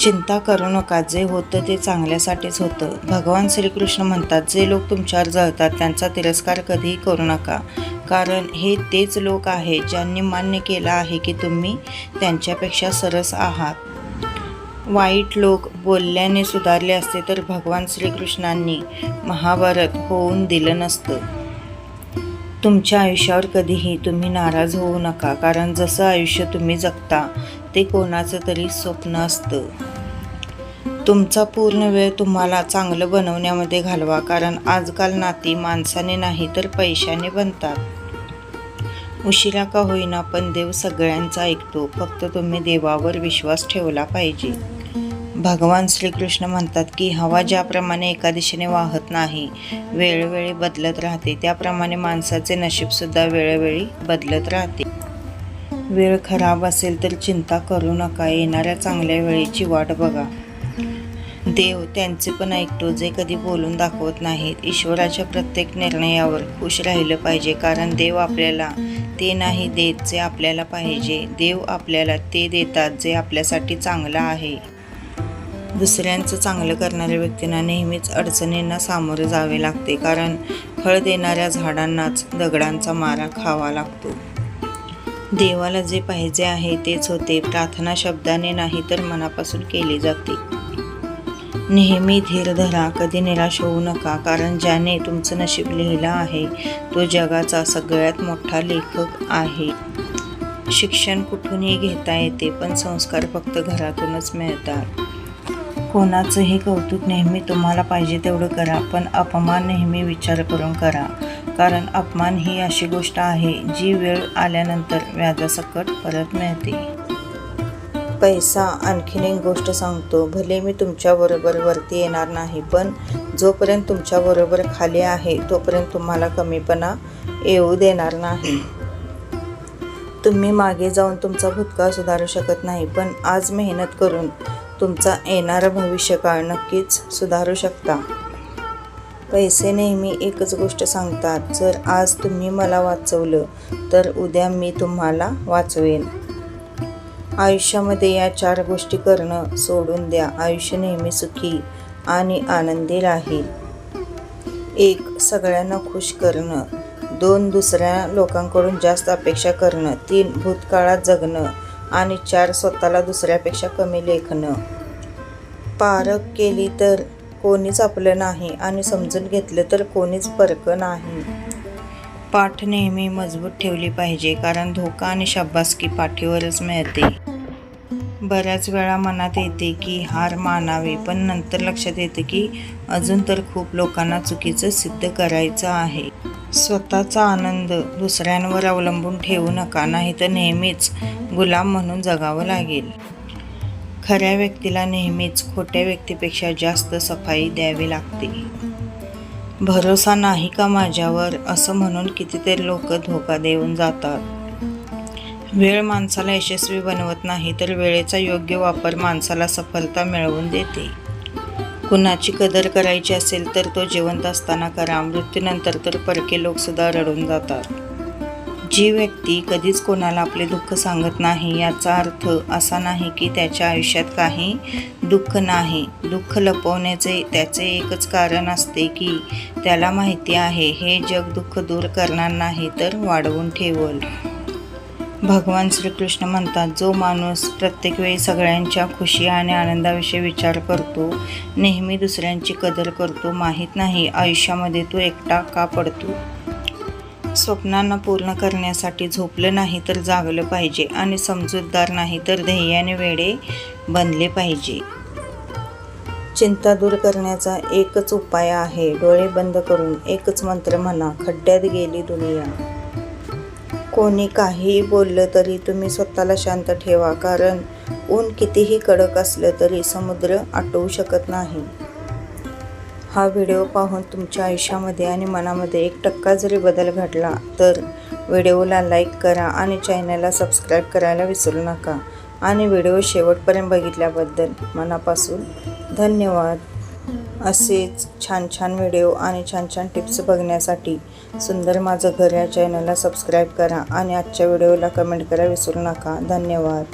चिंता करू नका. जे होतं ते चांगल्यासाठीच होतं. भगवान श्रीकृष्ण म्हणतात जे लोक तुमच्यावर जळतात त्यांचा तिरस्कार कधीही करू नका. कारण हे तेच लोक आहेत ज्यांनी मान्य केलं आहे की तुम्ही त्यांच्यापेक्षा सरस आहात. वाईट लोक बोलल्याने सुधारले असते तर भगवान श्रीकृष्णांनी महाभारत होऊन दिलं नसतं. तुमच्या आयुष्यावर कधीही तुम्ही नाराज होऊ नका कारण जसं आयुष्य तुम्ही जगता ते कोणाचं तरी स्वप्न असतं. तुमचा पूर्ण वेळ तुम्हाला चांगलं बनवण्यामध्ये घालवा कारण आजकाल नाती माणसाने नाही तर पैशाने बनतात. उशिरा का होईना पण देव सगळ्यांचा ऐकतो फक्त तुम्ही देवावर विश्वास ठेवला पाहिजे. भगवान श्रीकृष्ण म्हणतात की हवा ज्याप्रमाणे एका दिशेने वाहत नाही वेळोवेळी बदलत राहते. त्याप्रमाणे माणसाचे नशीबसुद्धा वेळोवेळी बदलत राहते. वेळ खराब असेल तर चिंता करू नका. येणाऱ्या चांगल्या वेळेची वाट बघा. देव त्यांचे पण ऐकतो जे कधी बोलून दाखवत नाहीत. ईश्वराच्या प्रत्येक निर्णयावर खुश राहिलं पाहिजे कारण देव आपल्याला ते नाही देत जे आपल्याला पाहिजे. देव आपल्याला ते देतात जे आपल्यासाठी चांगलं आहे. दुसऱ्यांचं चांगलं करणाऱ्या व्यक्तींना नेहमीच अडचणींना सामोरे जावे लागते कारण फळ देणाऱ्या झाडांनाच दगडांचा मारा खावा लागतो. देवाला जे पाहिजे आहे तेच होते. प्रार्थना शब्दाने नाही तर मनापासून केली जाते. नेहमी धीर धरा कधी निराश होऊ नका कारण ज्याने तुमचं नशीब लिहिलं आहे तो जगाचा सगळ्यात मोठा लेखक आहे. शिक्षण कुठूनही घेता येते पण संस्कार फक्त घरातूनच मिळतात. कोणाचंही कौतुक नेहमी तुम्हाला पाहिजे तेवढं करा पण अपमान नेहमी विचार करून करा. कारण अपमान ही अशी गोष्ट आहे जी वेळ आल्यानंतर व्याजासकट परत मिळते. पैसा आणखीन एक गोष्ट सांगतो भले मी तुमच्याबरोबर वरती येणार नाही पण जोपर्यंत तुमच्याबरोबर खाली आहे तोपर्यंत तुम्हाला कमीपणा येऊ देणार नाही. तुम्ही मागे जाऊन तुमचा भूतकाळ सुधारू शकत नाही पण आज मेहनत करून तुमचा येणारं भविष्यकाळ नक्कीच सुधारू शकता. पैसे नेहमी एकच गोष्ट सांगतात जर आज तुम्ही मला वाचवलं तर उद्या मी तुम्हाला वाचवेन. आयुष्यामध्ये या चार गोष्टी करणं सोडून द्या. आयुष्य नेहमी सुखी आणि आनंदी राहील. एक सगळ्यांना खुश करणं. दोन दुसऱ्या लोकांकडून जास्त अपेक्षा करणं. तीन भूतकाळात जगणं. आणि चार स्वतःला दुसऱ्यापेक्षा कमी लेखणं पारख केली तर कोणीच आपलं नाही आणि समजून घेतलं तर कोणीच परकं नाही. पाठ नेहमी मजबूत ठेवली पाहिजे कारण धोका आणि शाब्बासकी पाठीवरच मिळते. बऱ्याच वेळा मनात येते की हार मानावी पण नंतर लक्षात येते की अजून तर खूप लोकांना चुकीचं सिद्ध करायचं आहे. स्वतःचा आनंद दुसऱ्यांवर अवलंबून ठेवू नका नाही तर नेहमीच गुलाम म्हणून जगावं लागेल. खऱ्या व्यक्तीला नेहमीच खोट्या व्यक्तीपेक्षा जास्त सफाई द्यावी लागते. भरोसा नाही का माझ्यावर? असं म्हणून कितीतरी लोक धोका देऊन जातात. वेळ माणसाला यशस्वी बनवत नाही तर वेळेचा योग्य वापर माणसाला सफलता मिळवून देते. कुणाची कदर करायची असेल तर तो जिवंत असताना करा. मृत्यूनंतर तर परके लोकसुद्धा रडून जातात. जी व्यक्ती कधीच कोणाला आपले दुःख सांगत नाही याचा अर्थ असा नाही की त्याच्या आयुष्यात काही दुःख नाही. दुःख लपवण्याचे त्याचे एकच कारण असते की त्याला माहिती आहे हे जग दुःख दूर करणार नाही तर वाढवून ठेवल. भगवान श्रीकृष्ण म्हणतात जो माणूस प्रत्येक वेळी सगळ्यांच्या खुशी आणि आनंदाविषयी विचार करतो नेहमी दुसऱ्यांची कदर करतो माहीत नाही आयुष्यामध्ये तो एकटा का पडतो. स्वप्नांना पूर्ण करण्यासाठी झोपलं नाही तर जागलं पाहिजे आणि समजूतदार नाही तर ध्येयाने वेळे बनले पाहिजे. चिंता दूर करण्याचा एकच उपाय आहे. डोळे बंद करून एकच मंत्र म्हणा खड्ड्यात गेली दुनिया. कोणी काहीही बोललं तरी तुम्ही स्वतःला शांत ठेवा कारण ऊन कितीही कडक असलं तरी समुद्र आटवू शकत नाही. हा व्हिडिओ पाहून तुमच्या आयुष्यामध्ये आणि मनामध्ये एक टक्का जरी बदल घडला तर व्हिडिओला लाईक करा आणि चॅनलला सबस्क्राईब करायला विसरू नका. आणि व्हिडिओ शेवटपर्यंत बघितल्याबद्दल मनापासून धन्यवाद. असेच छान छान व्हिडिओ आणि छान छान टिप्स बघण्यासाठी सुंदर माझं घर या चॅनलला सबस्क्राईब करा आणि आजच्या व्हिडिओला कमेंट करा विसरू नका. धन्यवाद.